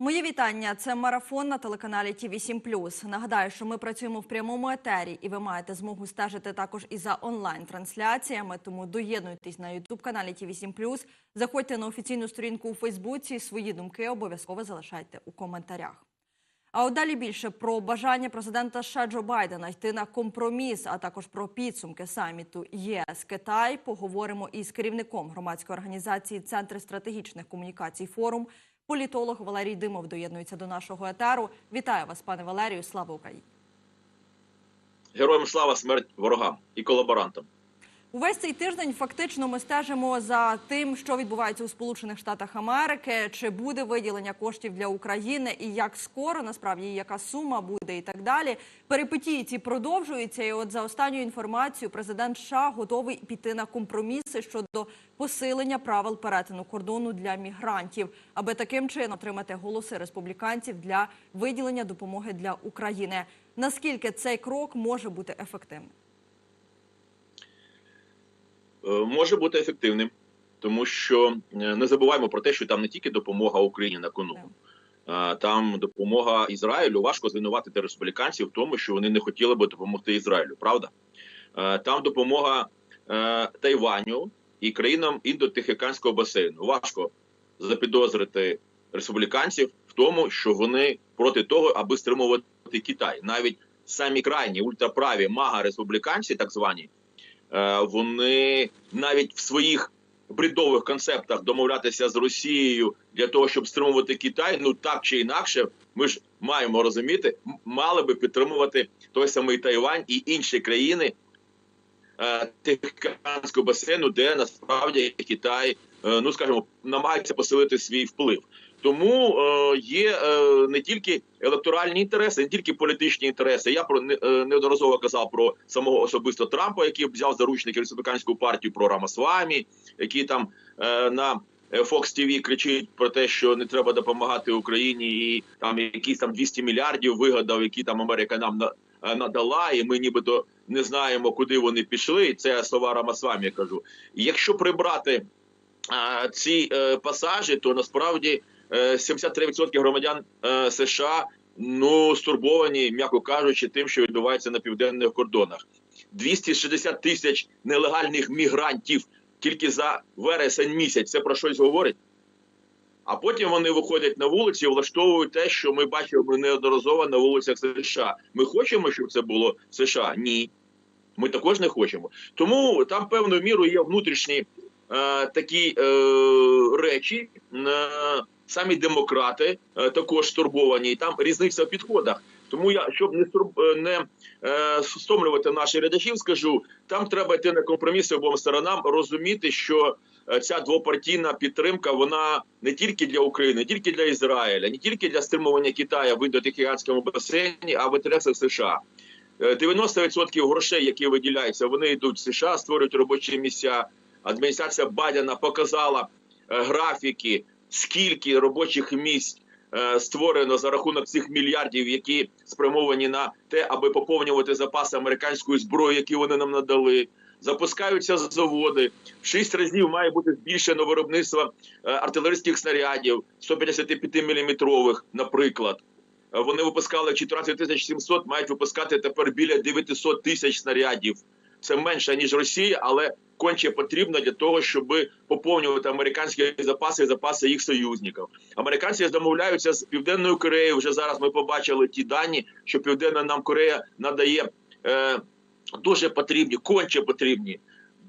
Мої вітання. Це марафон на телеканалі Ті 8 Нагадаю, що ми працюємо в прямому етері, і ви маєте змогу стежити також і за онлайн-трансляціями. Тому доєднуйтесь на Ютуб каналі Ті 8 Заходьте на офіційну сторінку у Фейсбуці. Свої думки обов'язково залишайте у коментарях. А от далі більше про бажання президента США Джо Байдена йти на компроміс, а також про підсумки саміту ЄС Китай. Поговоримо із керівником громадської організації Центр стратегічних комунікацій Форум. Політолог Валерій Димов доєднується до нашого етеру. Вітаю вас, пане Валерію. Слава Україні! Героям слава смерть ворогам і колаборантам. Увесь цей тиждень фактично ми стежимо за тим, що відбувається у Сполучених Штатах Америки, чи буде виділення коштів для України, і як скоро насправді яка сума буде, і так далі. Перипетії ці продовжуються. І от за останню інформацію, президент США готовий піти на компроміси щодо посилення правил перетину кордону для мігрантів, аби таким чином отримати голоси республіканців для виділення допомоги для України. Наскільки цей крок може бути ефективним? Е, може бути ефективним, тому що е, не забуваємо про те, що там не тільки допомога Україні на кону, там допомога Ізраїлю. Важко звинуватити республіканців в тому, що вони не хотіли би допомогти Ізраїлю. Правда, Е, там допомога Тайваню і країнам індотихоокеанського басейну. Важко запідозрити республіканців в тому, що вони проти того, аби стримувати Китай, навіть самі крайні ультраправі мага республіканці, так звані. Е, вони навіть в своїх бредових концептах домовлятися з Росією для того, щоб стримувати Китай, ну так чи інакше, ми ж маємо розуміти, мали би підтримувати той самий Тайвань і інші країни е, Тихоокеанського басейну, де насправді Китай, е, ну скажімо, намагається посилити свій вплив. Тому е, є е, не тільки електоральні інтереси, не тільки політичні інтереси. Я про е, неодноразово казав про самого особисто Трампа, який взяв заручники республіканську партію про Рамасвамі, який там на Fox TV кричить про те, що не треба допомагати Україні, і там якісь там 200 мільярдів вигадав, які там Америка нам на, надала, і ми нібито не знаємо, куди вони пішли. Це слова Рамасвамі. Я кажу. Якщо прибрати ці е, пасажі, то насправді 73% громадян е, США ну стурбовані, м'яко кажучи, тим, що відбувається на південних кордонах. 260 тисяч нелегальних мігрантів тільки за вересень місяць. Це про щось говорить. А потім вони виходять на вулиці, і влаштовують те, що ми бачимо неодноразово на вулицях США. Ми хочемо, щоб це було США? Ні. Ми також не хочемо. Тому там певною мірою є внутрішні е, такі е, речі. Е, самі демократи е, також стурбовані, і там різниця в підходах. Тому я щоб не е, не е, стомлювати наших глядачів, скажу там треба йти на компроміси обом сторонам, розуміти, що е, ця двопартійна підтримка вона не тільки для України, не тільки для Ізраїля, не тільки для стримування Китаю в індотихоокеанському басейні, а в інтересах США. Е, 90% грошей, які виділяються, вони йдуть в США, створюють робочі місця. Адміністрація Байдена показала графіки, скільки робочих місць е, створено за рахунок цих мільярдів, які спрямовані на те, аби поповнювати запаси американської зброї, які вони нам надали. Запускаються заводи. В шість разів має бути збільшено виробництво е, артилерійських снарядів 155 мм, наприклад. Вони випускали 14 тисяч 700, мають випускати тепер біля 900 тисяч снарядів. Це менше ніж Росія, але конче потрібно для того, щоб поповнювати американські запаси і запаси їх союзників. Американці домовляються з південною Кореєю. Вже зараз ми побачили ті дані, що Південна нам Корея надає е, дуже потрібні, конче потрібні,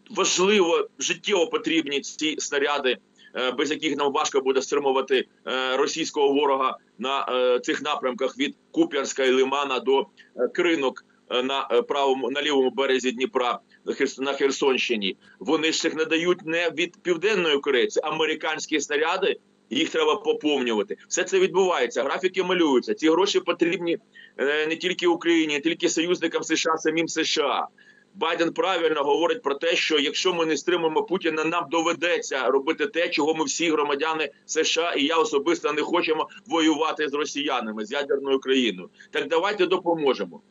важливо життєво потрібні ці снаряди. е, Без яких нам важко буде стримувати е, російського ворога на е, цих напрямках від Куп'янська і Лимана до кринок на е, правому на лівому березі Дніпра на Херс- Херсонщині. Вони ж їх надають не від південної Кореї, це американські снаряди. Їх треба поповнювати. Все це відбувається. Графіки малюються. Ці гроші потрібні е, не тільки Україні, не тільки союзникам США, самим США. Байден правильно говорить про те, що якщо ми не стримуємо Путіна, нам доведеться робити те, чого ми всі громадяни США і я особисто не хочемо воювати з росіянами з ядерною країною. Так давайте допоможемо.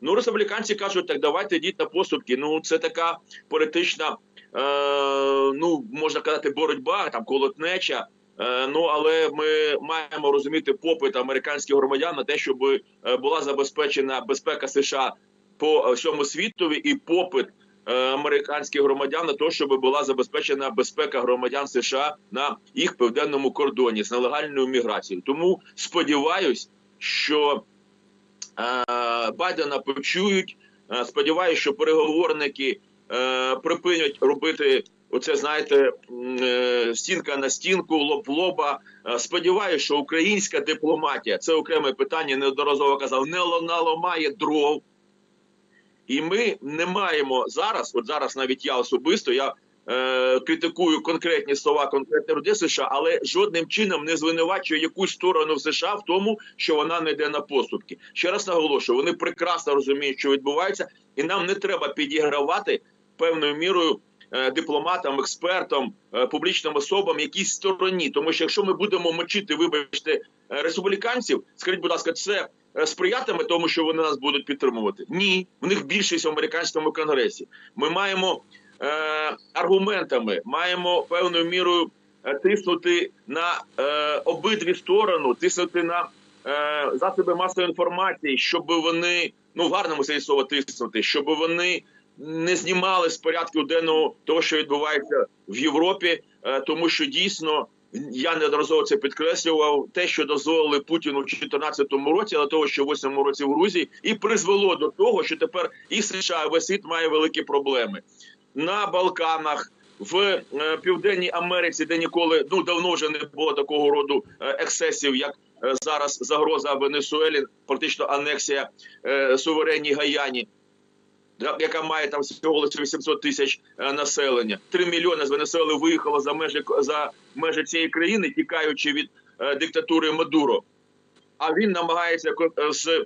Ну, республіканці кажуть, так давайте йдіть на поступки. Ну, це така політична, е, ну можна казати, боротьба, там колотнеча. Е, Ну але ми маємо розуміти попит американських громадян на те, щоб е, була забезпечена безпека США по е, всьому світові, і попит е, американських громадян на те, щоб була забезпечена безпека громадян США на їх південному кордоні з нелегальною міграцією. Тому сподіваюсь, що Байдена почують. Е, Сподіваюсь, що переговорники е, припинять робити оце, знаєте, е, стінка на стінку, лоб в лоба. Е, Сподіваюсь, що українська дипломатія це окреме питання. Неодноразово казав, не наламає дров. І ми не маємо зараз, от зараз навіть я особисто, я е, критикую конкретні слова конкретних людей США, але жодним чином не звинувачую якусь сторону в США в тому, що вона не йде на поступки. Ще раз наголошую, вони прекрасно розуміють, що відбувається, і нам не треба підігравати певною мірою е, дипломатам, експертам, е, публічним особам якійсь стороні. Тому що якщо ми будемо мочити, вибачте, республіканців, скажіть, будь ласка, це сприятиме тому, що вони нас будуть підтримувати? Ні, в них більшість в американському конгресі. Ми маємо е, аргументами, маємо певною мірою е, тиснути на е, обидві сторони, тиснути на е, засоби масової інформації, щоб вони ну в гарному сенсі слова тиснути, щоб вони не знімали з порядку денного того, що відбувається в Європі, е, тому що дійсно. Я неодноразово це підкреслював. Те, що дозволили Путіну в 2014 році, але того, що в 8 році в Грузії, і призвело до того, що тепер і США, і весь світ має великі проблеми на Балканах. В е, Південній Америці, де ніколи ну давно вже не було такого роду е, ексцесів, як е, зараз загроза Венесуелі, практично анексія суверенній Гаяні, яка має там всього лише 800 тисяч населення. Три мільйони з Венесуели виїхало за межі за межі цієї країни, тікаючи від е, диктатури Мадуро. А він намагається з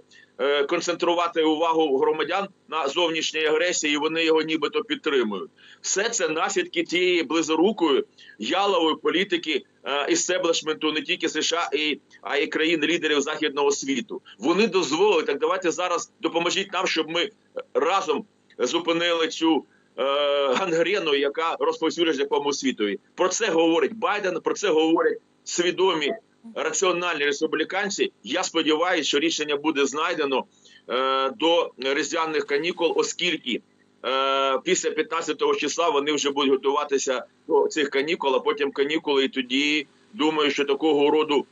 концентрувати увагу громадян на зовнішній агресії, і вони його нібито підтримують. Все це наслідки тієї близорукої ялової політики е, істеблішменту не тільки США, і, а й країн-лідерів західного світу. Вони дозволили так. Давайте зараз допоможіть нам, щоб ми разом зупинили цю. е, Гангрену, яка розповсюджується по всьому світові, про це говорить Байден. Про це говорять свідомі раціональні республіканці. Я сподіваюся, що рішення буде знайдено е, до різдвяних канікул, оскільки е, після 15 числа вони вже будуть готуватися до цих канікул, а потім канікули, і тоді думаю, що такого роду.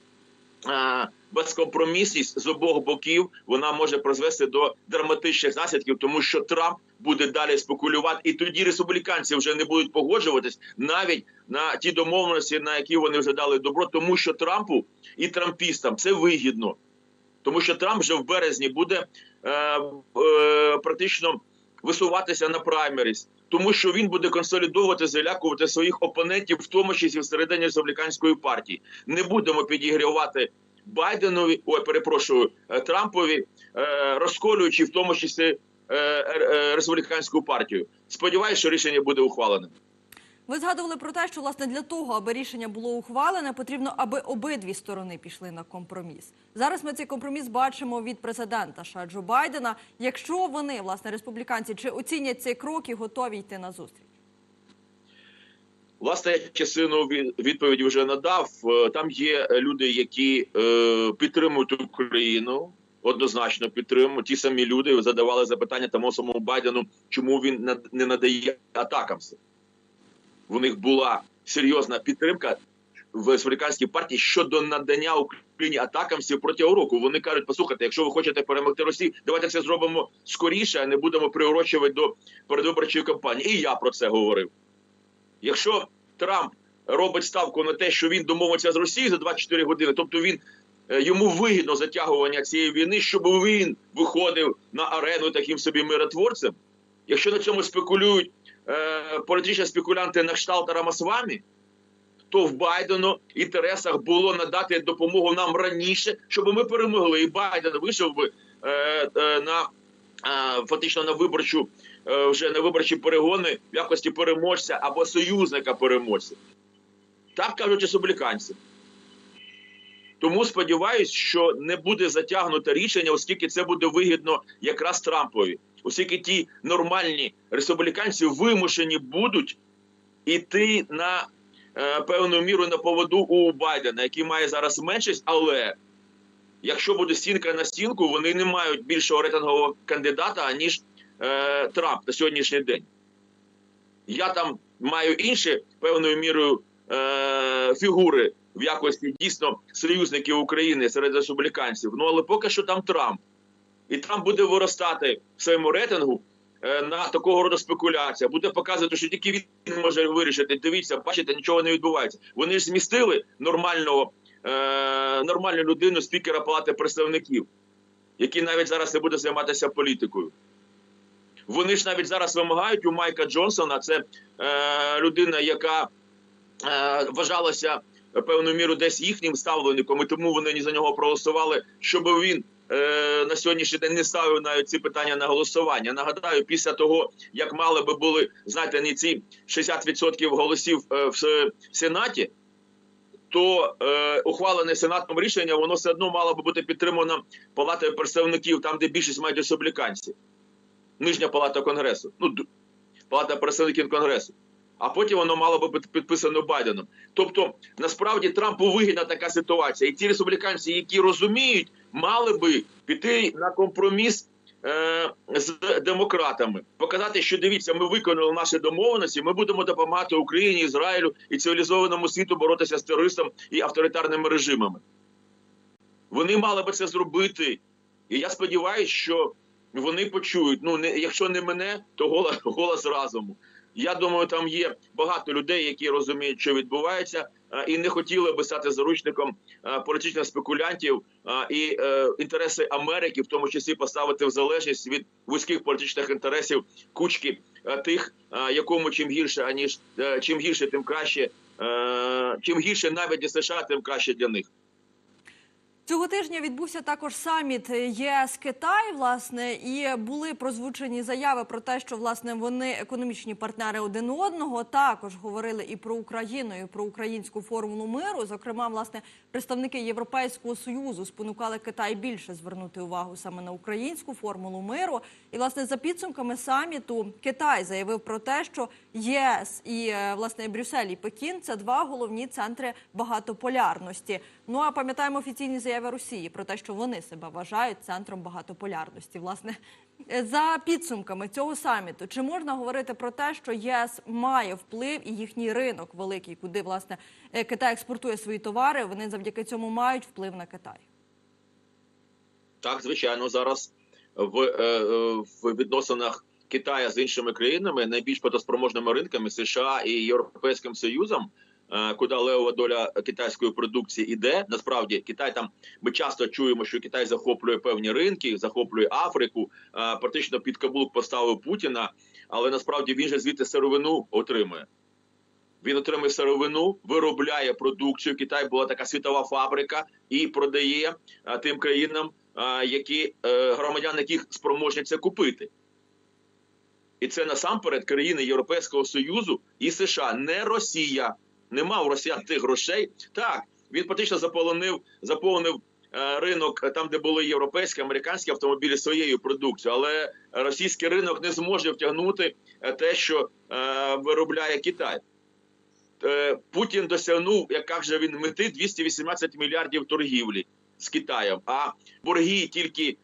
е, Безкомпромісність з обох боків вона може призвести до драматичних наслідків, тому що Трамп буде далі спекулювати, і тоді республіканці вже не будуть погоджуватись навіть на ті домовленості, на які вони вже дали добро, тому що Трампу і трампістам це вигідно, тому що Трамп вже в березні буде е, е, практично висуватися на праймеріс, тому що він буде консолідовувати, залякувати своїх опонентів, в тому числі всередині республіканської партії. Не будемо підігрівати Байденові, ой, перепрошую, е, Трампові, е, розколюючи в тому числі е, республіканську партію. Сподіваюся, що рішення буде ухвалене. Ви згадували про те, що власне для того, аби рішення було ухвалене, потрібно, аби обидві сторони пішли на компроміс. Зараз ми цей компроміс бачимо від президента США Байдена. Якщо вони, власне, республіканці, чи оцінять цей крок і готові йти на зустріч? Власне, я частину від- відповіді вже надав. Е, Там є люди, які е, підтримують Україну. Однозначно підтримують. Ті самі люди задавали запитання тому самому Байдену, чому він не надає атакам. В них була серйозна підтримка в республіканській партії щодо надання Україні атакамсів протягом року. Вони кажуть, послухайте, якщо ви хочете перемогти Росію, давайте це зробимо скоріше, а не будемо приурочувати до передвиборчої кампанії. І я про це говорив. Якщо Трамп робить ставку на те, що він домовиться з Росією за 24 години, тобто він е, йому вигідно затягування цієї війни, щоб він виходив на арену таким собі миротворцем. Якщо на цьому спекулюють е, політичні спекулянти на кшталт Рамасвамі, то в Байдену інтересах було надати допомогу нам раніше, щоб ми перемогли. І Байден вийшов би е, е, на е, фактично на виборчу вже на виборчі перегони в якості переможця або союзника переможця. Так кажуть республіканці. Тому сподіваюся, що не буде затягнуте рішення, оскільки це буде вигідно якраз Трампові, оскільки ті нормальні республіканці вимушені будуть іти на е, певною мірою на поводу у Байдена, який має зараз меншість, але якщо буде стінка на стінку, вони не мають більшого рейтингового кандидата, аніж е, Трамп на сьогоднішній день. Я там маю інші певною мірою е, фігури в якості дійсно союзників України серед республіканців. Ну але поки що там Трамп. І Трамп буде виростати в своєму рейтингу е, на такого роду спекуляція. Буде показувати, що тільки він може вирішити. Дивіться, бачите, нічого не відбувається. Вони ж змістили нормального, е, нормальну людину спікера Палати представників, який навіть зараз не буде займатися політикою. Вони ж навіть зараз вимагають у Майка Джонсона, це е, людина, яка е, вважалася певною мірою десь їхнім ставленником, і тому вони за нього проголосували, щоб він е, на сьогоднішній день не ставив навіть ці питання на голосування. Нагадаю, після того, як мали би були знаєте, не ці 60% голосів е, в Сенаті, то е, ухвалене сенатом рішення воно все одно мало би бути підтримано палатою представників, там де більшість мають республіканці. Нижня палата конгресу. Ну палата представників конгресу. А потім воно мало би бути підписано Байденом. Тобто, насправді Трампу вигідна така ситуація, і ті республіканці, які розуміють, мали би піти на компроміс е, з демократами, показати, що дивіться, ми виконали наші домовленості. Ми будемо допомагати Україні, Ізраїлю і цивілізованому світу боротися з тероризмом і авторитарними режимами. Вони мали би це зробити. І я сподіваюся, що вони почують. Ну не якщо не мене, то голос, голос разуму. Я думаю, там є багато людей, які розуміють, що відбувається, е, і не хотіли би стати заручником е, політичних спекулянтів е, і інтереси Америки, в тому числі поставити в залежність від вузьких політичних інтересів кучки тих, якому чим гірше, аніж чим гірше, тим краще. Чим гірше навіть для США, тим краще для них. Цього тижня відбувся також саміт ЄС Китай, власне, і були прозвучені заяви про те, що власне вони економічні партнери один одного. Також говорили і про Україну, і про українську формулу миру. Зокрема, власне, представники Європейського союзу спонукали Китай більше звернути увагу саме на українську формулу миру. І власне за підсумками саміту Китай заявив про те, що ЄС і е, власне Брюссель і Пекін це два головні центри багатополярності. Ну а пам'ятаємо офіційні заяви Росії про те, що вони себе вважають центром багатополярності. Власне, за підсумками цього саміту, чи можна говорити про те, що ЄС має вплив і їхній ринок великий, куди власне е, Китай експортує свої товари? Вони завдяки цьому мають вплив на Китай. Так, звичайно, зараз в, е, е, в відносинах Китаю з іншими країнами, найбільш платоспроможними ринками США і Європейським Союзом, куди левова доля китайської продукції іде. Насправді, Китай там ми часто чуємо, що Китай захоплює певні ринки, захоплює Африку, е, практично під каблук поставив Путіна, але насправді він же звідти сировину отримує. Він отримує сировину, виробляє продукцію. Китай була така світова фабрика і продає тим країнам, які е, громадян, яких спроможні це купити. І це насамперед країни Європейського Союзу і США, не Росія. Нема у росіян тих грошей. Так, він практично заполонив, заповнив е, ринок там, де були європейські, американські автомобілі своєю продукцією, але російський ринок не зможе втягнути е, те, що е, виробляє Китай. Путін досягнув, як каже він, мети 218 мільярдів торгівлі з Китаєм. А борги тільки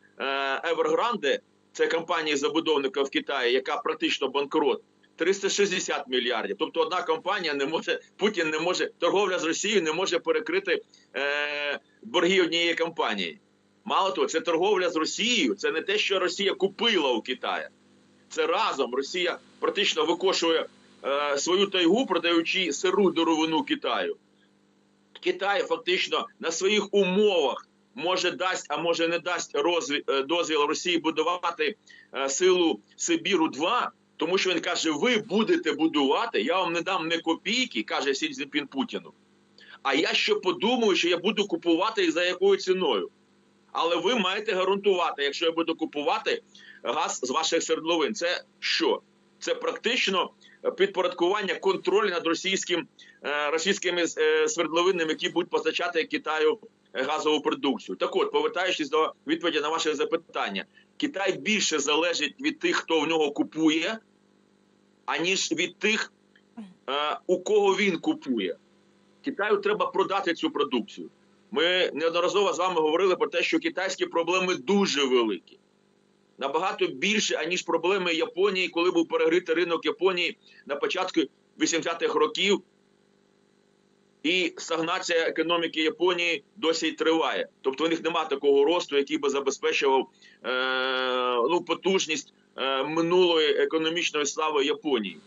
Evergrande, це компанія забудовника в Китаї, яка практично банкрот, 360 мільярдів. Тобто одна компанія не може, Путін не може, торговля з Росією не може перекрити е, борги однієї компанії. Мало того, це торговля з Росією, це не те, що Росія купила у Китаї. Це разом Росія практично викошує е, свою тайгу, продаючи сиру деревину Китаю. Китай фактично на своїх умовах може дасть, а може не дасть розві, е, дозвіл Росії будувати е, силу Сибіру 2 тому що він каже: ви будете будувати, я вам не дам не копійки, каже Сі Цзіньпін Путіну. А я ще подумаю, що я буду купувати і за якою ціною. Але ви маєте гарантувати, якщо я буду купувати газ з ваших свердловин. Це що? Це практично підпорядкування контролю над російським е, російськими е, свердловинами, які будуть постачати Китаю газову продукцію. Так от, повертаючись до відповіді на ваше запитання, Китай більше залежить від тих, хто в нього купує, аніж від тих, е, у кого він купує. Китаю треба продати цю продукцію. Ми неодноразово з вами говорили про те, що китайські проблеми дуже великі. Набагато більше, аніж проблеми Японії, коли був перегритий ринок Японії на початку 80-х років. І стагнація економіки Японії досі й триває. Тобто у них немає такого росту, який би забезпечував е, ну, потужність минулої економічної слави Японії.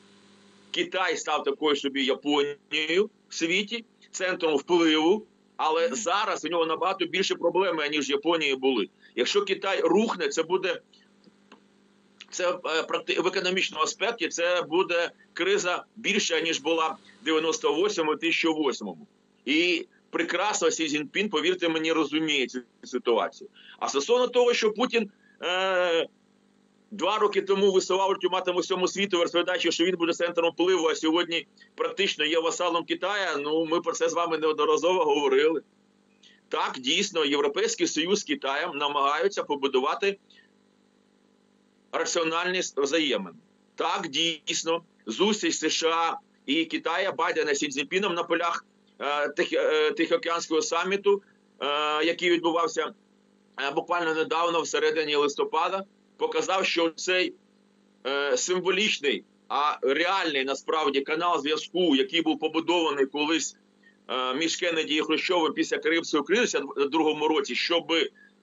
Китай став такою собі Японією в світі, центром впливу, але зараз у нього набагато більше проблеми, ніж в Японії були. Якщо Китай рухне, це буде це е, в економічному аспекті це буде криза більша, ніж була в 98-му, 1008-му. І прекрасно Сі Цзіньпін, повірте мені, розуміє цю ситуацію. А стосовно того, що Путін е, два роки тому висував ультиматум усьому світу, розповідаючи, що він буде центром впливу, а сьогодні практично є васалом Китая. Ну, ми про це з вами неодноразово говорили. Так, дійсно, Європейський Союз з Китаєм намагаються побудувати раціональність взаємин. Так, дійсно, зустріч США і Китая Байдена Сі Цзіньпіном на полях е, е, Тихоокеанського саміту, е, який відбувався буквально недавно, в середині листопада, показав, що цей е, символічний, а реальний насправді канал зв'язку, який був побудований колись е, між Кеннеді і Хрущовим після Карибської кризи в 1992 році, щоб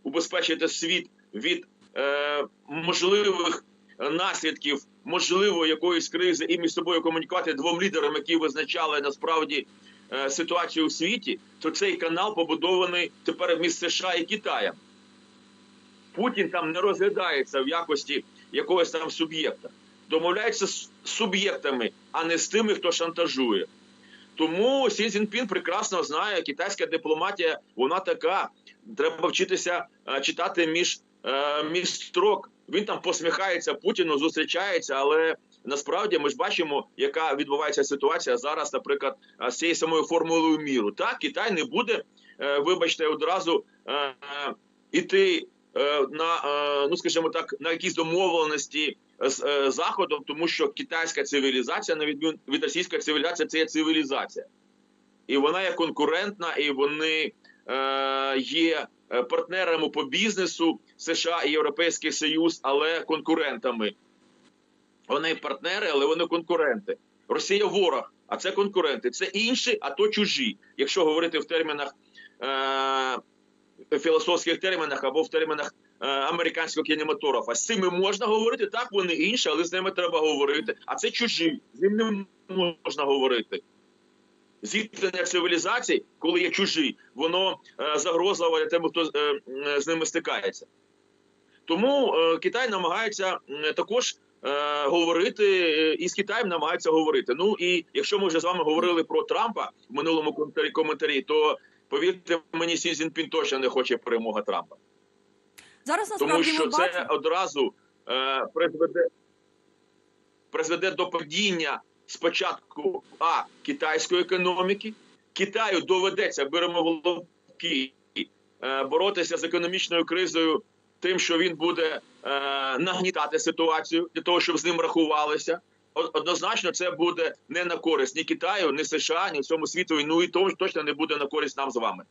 убезпечити світ від е, можливих наслідків можливої якоїсь кризи і між собою комунікувати двом лідерам, які визначали насправді е, ситуацію у світі, то цей канал побудований тепер між США і Китаєм. Путін там не розглядається в якості якогось там суб'єкта. Домовляється з суб'єктами, а не з тими, хто шантажує. Тому Сі Цзіньпін прекрасно знає, китайська дипломатія, вона така. Треба вчитися е, читати між, е, між строк. Він там посміхається Путіну, зустрічається, але насправді ми ж бачимо, яка відбувається ситуація зараз, наприклад, е, з цією самою формулою міру. Так, Китай не буде, вибачте, одразу іти на, е, ну скажімо так, на якісь домовленості з е, заходом, тому що китайська цивілізація, на відміну від російської цивілізації, це є цивілізація, і вона є конкурентна, і вони е, є е, партнерами по бізнесу США і Європейський Союз, але конкурентами. Вони партнери, але вони конкуренти. Росія ворог, а це конкуренти. Це інші, а то чужі. Якщо говорити в термінах е, філософських термінах або в термінах е, американського кінематографа. З цими можна говорити, так вони інші, але з ними треба говорити. А це чужі, з ним не можна говорити. Зіткнення цивілізацій, коли є чужі, воно е, загрозливе тим, хто е, з ними стикається. Тому Китай намагається також говорити, і з Китаєм намагається говорити. Ну і якщо ми вже з вами говорили про Трампа в минулому коментарі то повірте мені, Сі Цзіньпін точно не хоче перемога Трампа. Зараз Тому що ми це бачимо. одразу е, призведе, призведе до падіння спочатку а китайської економіки. Китаю доведеться беремо головки е, боротися з економічною кризою, тим, що він буде е, нагнітати ситуацію для того, щоб з ним рахувалися. Однозначно, це буде не на користь ні Китаю, ні США, ні всьому світу. Ну і то- точно не буде на користь нам з вами.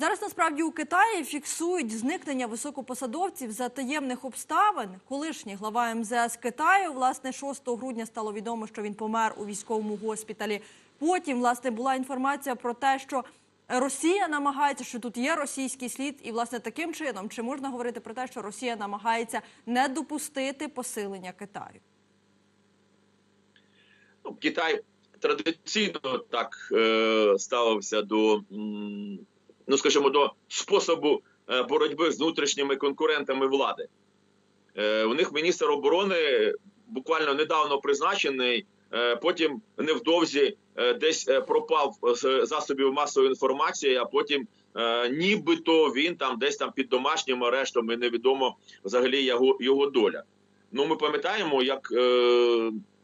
Зараз насправді у Китаї фіксують зникнення високопосадовців за таємних обставин. Колишній глава МЗС Китаю, власне, 6 грудня стало відомо, що він помер у військовому госпіталі. Потім, власне, була інформація про те, що Росія намагається, що тут є російський слід, і власне таким чином чи можна говорити про те, що Росія намагається не допустити посилення Китаю? Ну, Китай традиційно так е, ставився до, ну скажімо, до способу е, боротьби з внутрішніми конкурентами влади. Е, у них міністр оборони буквально недавно призначений, е, потім невдовзі е, десь е, пропав з засобів масової інформації, а потім е, нібито він там десь там під домашнім арештом і невідомо взагалі його, його доля. Ну, ми пам'ятаємо, як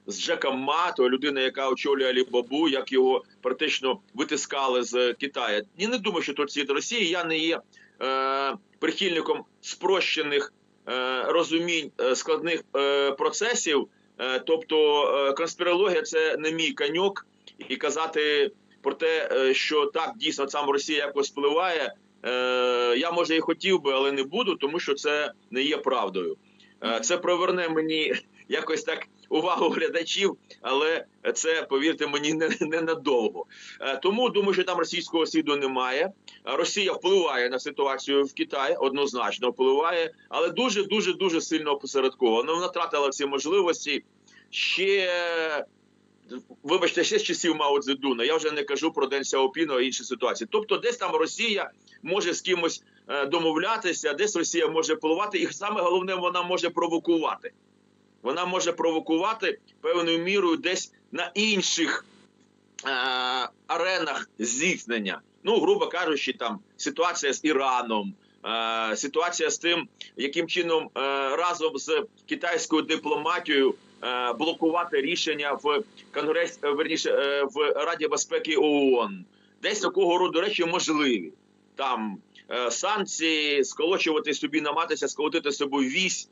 з Джеком Ма, то людина, яка очолює Алібабу, як його практично витискали з Китаю. Я не думаю, що тут світ Росії. Я не є е, прихильником спрощених е, розумінь е, складних е, процесів. Е, тобто е, конспірологія це не мій каньок, і казати про те, е, що так дійсно сам Росія якось впливає. е, Я може і хотів би, але не буду, тому що це не є правдою. Е, Це приверне мені якось так увагу глядачів, але це повірте мені не, не. Е, Тому думаю, що там російського сліду немає. Росія впливає на ситуацію в Китаї, однозначно впливає, але дуже дуже дуже сильно опосередковано. Вона втратила всі можливості ще. Вибачте, ще з часів Мао Цзедуна. Я вже не кажу про Ден Сяопіно і інші ситуації. Тобто, десь там Росія може з кимось е, домовлятися, десь Росія може впливати, і саме головне, вона може провокувати. Вона може провокувати певною мірою десь на інших е, аренах зіткнення. Ну, грубо кажучи, там ситуація з Іраном, е, ситуація з тим, яким чином е, разом з китайською дипломатією е, блокувати рішення в Конгрес, верніше в Раді безпеки ООН. Десь такого роду речі можливі. Там санкції, сколочувати собі, намагатися сколотити собою вісь.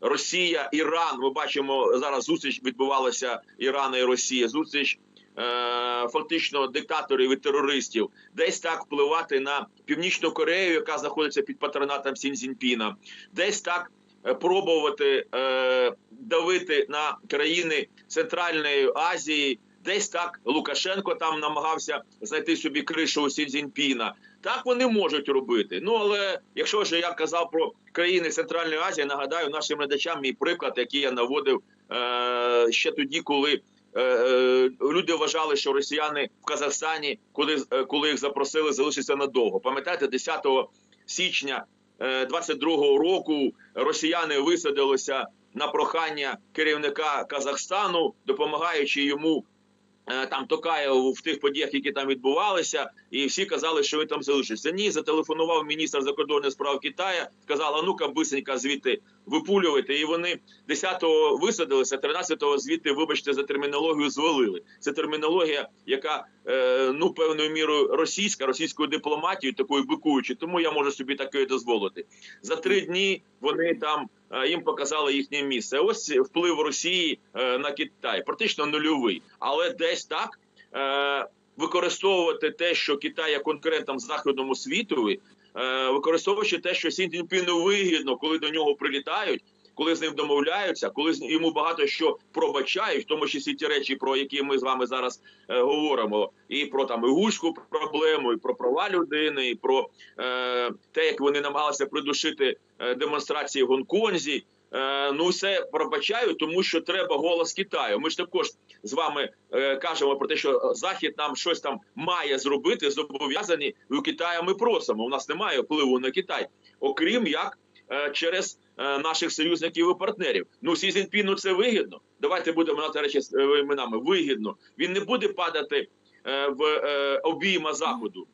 Росія, Іран. Ми бачимо зараз зустріч відбувалася Ірана і Росія. Зустріч е, фактично диктаторів і терористів, десь так впливати на північну Корею, яка знаходиться під патронатом Сін Цзіньпіна, десь так е, пробувати е, давити на країни Центральної Азії. Десь так Лукашенко там намагався знайти собі кришу у Сі Цзіньпіна. Так вони можуть робити. Ну але якщо ж я казав про країни Центральної Азії, нагадаю нашим глядачам мій приклад, який я наводив е, ще тоді, коли е, е, люди вважали, що росіяни в Казахстані, коли, е, коли їх запросили, залишаться надовго. Пам'ятаєте, 10 січня е, 22-го року росіяни висадилися на прохання керівника Казахстану, допомагаючи йому е, там Токаєву в тих подіях, які там відбувалися, і всі казали, що він там залишиться. Ні, зателефонував міністр закордонних справ Китаю, сказав, а ну-ка, бисенька звідти випулювати. І вони 10-го висадилися, 13-го звідти, вибачте, за термінологію звалили. Це термінологія, яка е, ну певною мірою російська, російською дипломатією, такою бикуючи. Тому я можу собі таке дозволити. За три дні вони там е, їм показали їхнє місце. Ось вплив Росії е, на Китай, практично нульовий, але десь так. Е, Використовувати те, що Китай є конкурентом західному світові, е, використовуючи те, що Сін вигідно, коли до нього прилітають, коли з ним домовляються, коли йому багато що пробачають, в тому числі ті речі, про які ми з вами зараз е, говоримо, і про там ігульську проблему, і про права людини, і про е, те, як вони намагалися придушити е, демонстрації в Гонконзі. Е, ну, все пробачають, тому що треба голос Китаю. Ми ж також з вами е, кажемо про те, що Захід нам щось там має зробити, зобов'язані. У Китаю ми просимо. У нас немає впливу на Китай, окрім як е, через наших союзників і партнерів. Ну Сі Цзіньпіну це вигідно. Давайте будемо назвати речі з е, іменами. Вигідно. Він не буде падати е, в е, обійма заходу.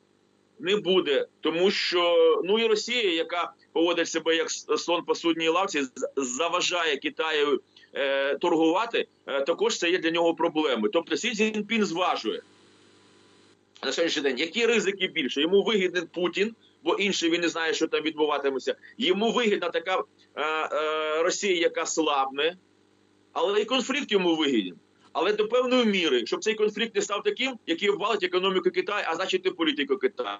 Не буде, тому що ну і Росія, яка поводить себе як с- слон по судній лавці, заважає Китаю е, торгувати, е, також це є для нього проблемою. Тобто Сі Цзіньпін зважує на сьогоднішній день, які ризики більше. Йому вигідний Путін, бо інший він не знає, що там відбуватиметься. Йому вигідна така е, е, Росія, яка слабне, але і конфлікт йому вигіден. Але до певної міри, щоб цей конфлікт не став таким, який обвалить економіку Китаю, а значить і політику Китаю,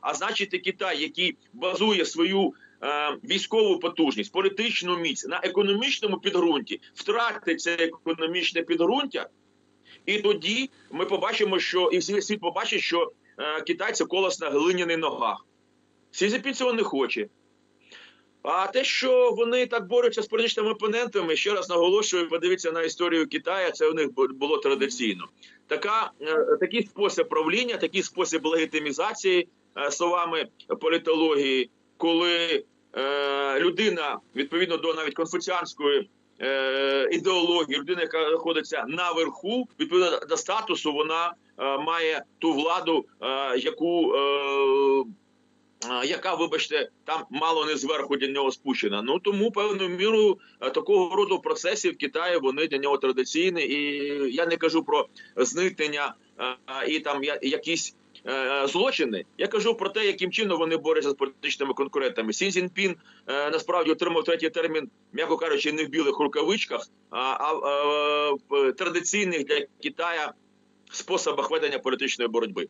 а значить і Китай, який базує свою е, військову потужність, політичну міць на економічному підґрунті, втратить це економічне підґрунтя, і тоді ми побачимо, що і всі світ побачить, що е, Китай це колос на глиняних ногах. Сі Цзіньпін цього не хоче. А те, що вони так борються з політичними опонентами, ще раз наголошую, подивіться на історію Китаю, це у них було традиційно. Така, е, такий спосіб правління, такий спосіб легітимізації, е, словами політології, коли е, людина, відповідно до навіть конфуціанської е, ідеології, людина, яка знаходиться наверху, відповідно до статусу, вона е, має ту владу, е, яку. Е, яка, вибачте, там мало не зверху для нього спущена. Ну тому певною мірою е, такого роду процеси в Китаї вони для нього традиційні, і я не кажу про зникнення е, і там якісь е, злочини. Я кажу про те, яким чином вони борються з політичними конкурентами. Сін Цзіньпін насправді отримав третій термін, м'яко кажучи, не в білих рукавичках, а, в традиційних для Китая способах ведення політичної боротьби.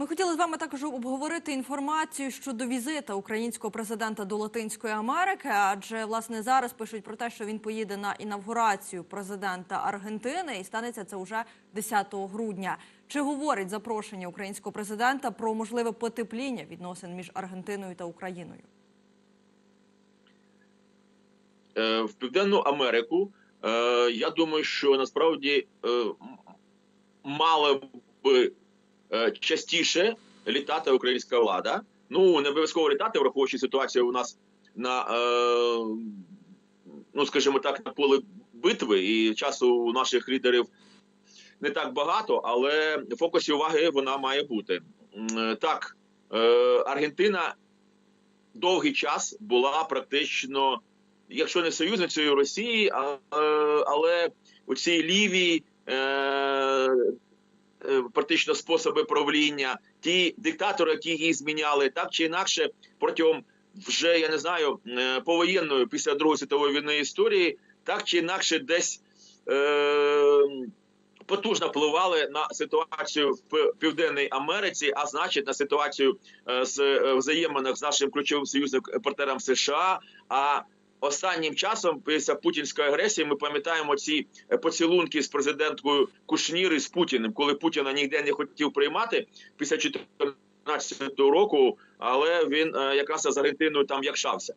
Ми хотіли з вами також обговорити інформацію щодо візита українського президента до Латинської Америки, адже власне зараз пишуть про те, що він поїде на інавгурацію президента Аргентини, і станеться це вже 10 грудня. Чи говорить запрошення українського президента про можливе потепління відносин між Аргентиною та Україною? Е, в Південну Америку. Е, я думаю, що насправді е, м- мала би е, частіше літати українська влада. Ну не обов'язково літати, враховуючи ситуацію у нас на е, ну скажімо так, на полі битви, і часу у наших лідерів не так багато, але в фокусі уваги вона має бути. Е, Так, е, Аргентина довгий час була практично якщо не союзницею Росії, е, але у цій лівій е, е, практично способи правління, ті диктатори, які її зміняли, так чи інакше, протягом вже я не знаю е, повоєнної після Другої світової війни історії, так чи інакше, десь. Е, Потужно впливали на ситуацію в Південній Америці, а значить на ситуацію е, з е, взаєминах з нашим ключовим союзником партнером США. А останнім часом, після путінської агресії, ми пам'ятаємо ці е, поцілунки з президенткою Кушніри з Путіним, коли Путіна ніде не хотів приймати після 2014 року, але він е, якраз з Аргентиною там якшався.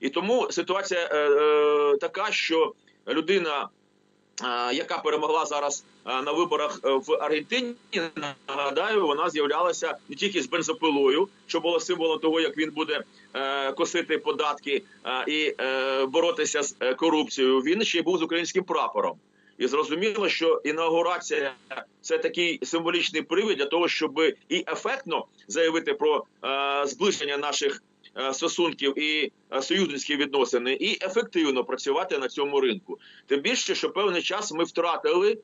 І тому ситуація е, е, така, що людина. Яка перемогла зараз на виборах е, в Аргентині? Нагадаю, вона з'являлася не тільки з бензопилою, що було символом того, як він буде е, косити податки і е, боротися з корупцією. Він ще й був з українським прапором. І зрозуміло, що інаугурація це такий символічний привід для того, щоб і ефектно заявити про е, зближення наших стосунків і е, союзницькі відносини, і ефективно працювати на цьому ринку. Тим більше, що певний час ми втратили,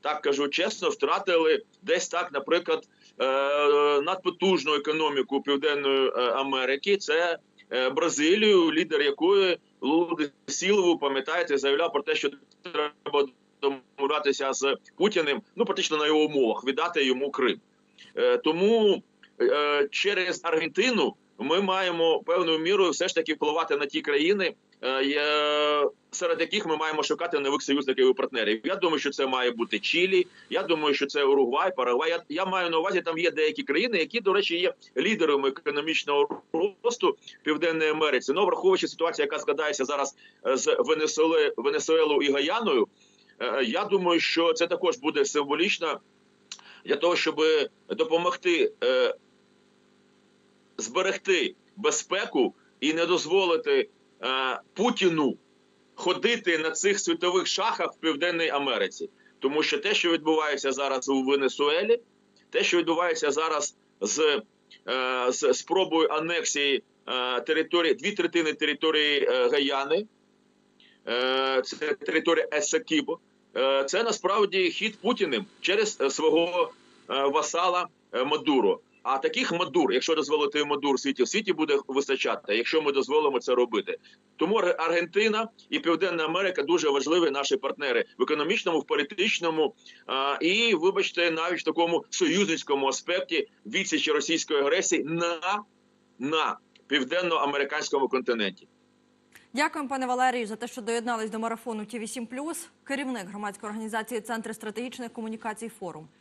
так кажу чесно, втратили десь так, наприклад, е, надпотужну економіку Південної е, Америки. Це е, Бразилію, лідер якої Луди Сілову, пам'ятаєте, заявляв про те, що треба домовлятися з Путіним, ну практично на його умовах, віддати йому Крим. Е, тому е, через Аргентину ми маємо певною мірою все ж таки впливати на ті країни, е, серед яких ми маємо шукати нових союзників і партнерів. Я думаю, що це має бути Чилі. Я думаю, що це Уругвай, Парагвай. Я, я маю на увазі, там є деякі країни, які, до речі, є лідерами економічного росту в Південній Америці. Ну, враховуючи ситуацію, яка складається зараз е, з Венесуели, Венесуелою і Гаяною. Е, Я думаю, що це також буде символічно для того, щоб допомогти зберегти безпеку і не дозволити е, Путіну ходити на цих світових шахах в Південній Америці. Тому що те, що відбувається зараз у Венесуелі, те, що відбувається зараз з, е, з спробою анексії е, території, дві третини території е, Гаяни, е, це територія Есекібо, е, це насправді хід Путіним через е, свого е, васала е, Мадуро. А таких Мадур, якщо дозволити Мадур в світі, в світі буде вистачати, якщо ми дозволимо це робити. Тому Аргентина і Південна Америка дуже важливі наші партнери в економічному, в політичному а, і, вибачте, навіть в такому союзницькому аспекті відсічі російської агресії на, на південноамериканському континенті. Дякуємо, пане Валерію, за те, що доєднались до марафону Ті 8 керівник громадської організації Центр стратегічних комунікацій Форум.